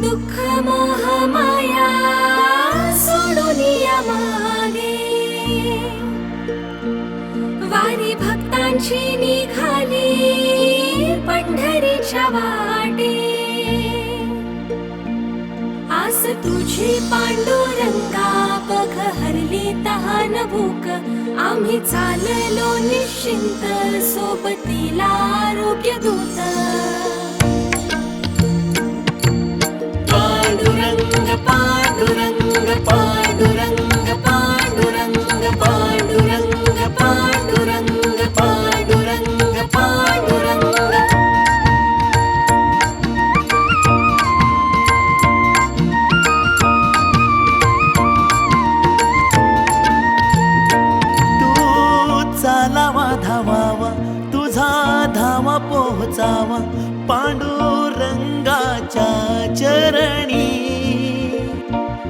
दुःख मोह माया सोडून या मागे वारी भक्तांची निघाली पंढरीच्या वाटे। आस तुझी पांडुरंगा बघ हरली तहान भूक। आम्ही चाललो निश्चिंत सोबतीला आरोग्य दूत जावा पांडुरंगाच्या चरणी.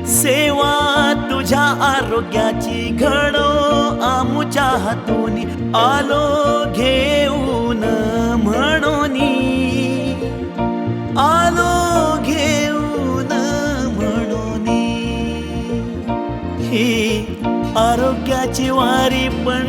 सेवा तुझ्या आरोग्याची घडो आमुच्या हातून आलो घेऊन म्हणून. आलो घेऊन म्हणून. ही आरोग्याची वारी पण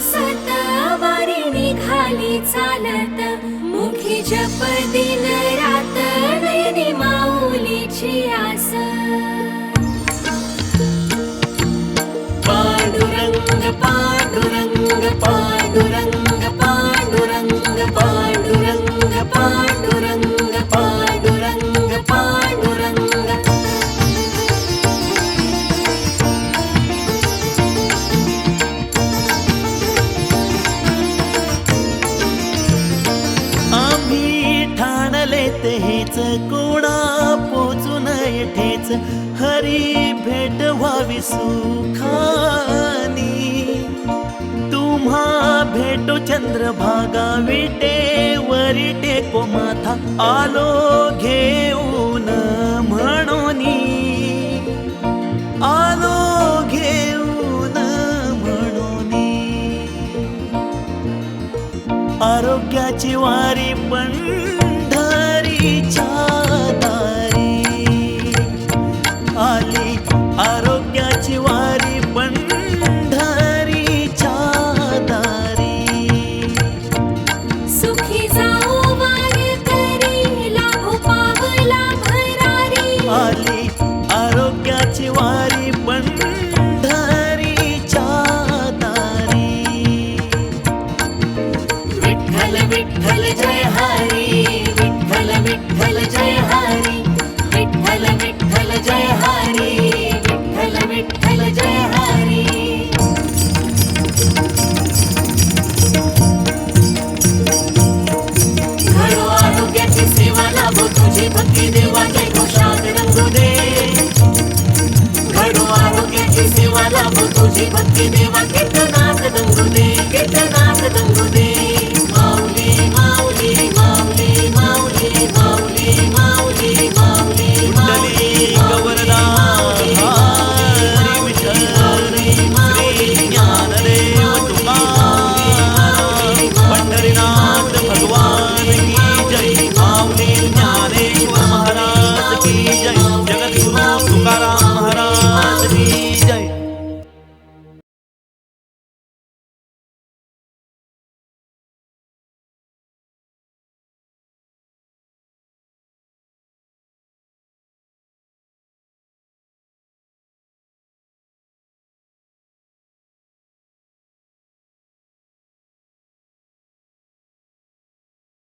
सत वारी निघाली चालत मुखी जप दिन रात नयनी माऊलीची आस. ते हेच कोणा पोचून ठेच हरी भेट व्हावी सुखानी. तुम्हा भेटो चंद्रभागा विटे वरी टेको माथा आलो घेऊन म्हणून. आलो घेऊन म्हणून. आरोग्याची वारी पण cha जय हरी विठ्ठल विठ्ठल जय हरी विठ्ठल विठ्ठल जय हरी. घडो आरोग्याची सेवा लाभो तुझी भक्ती देवा जय रंगू दे घडो आरोग्याची सेवा लाभो तुझी भक्ती देवा कीर्तनात दंगू दे कीर्तनात दंगू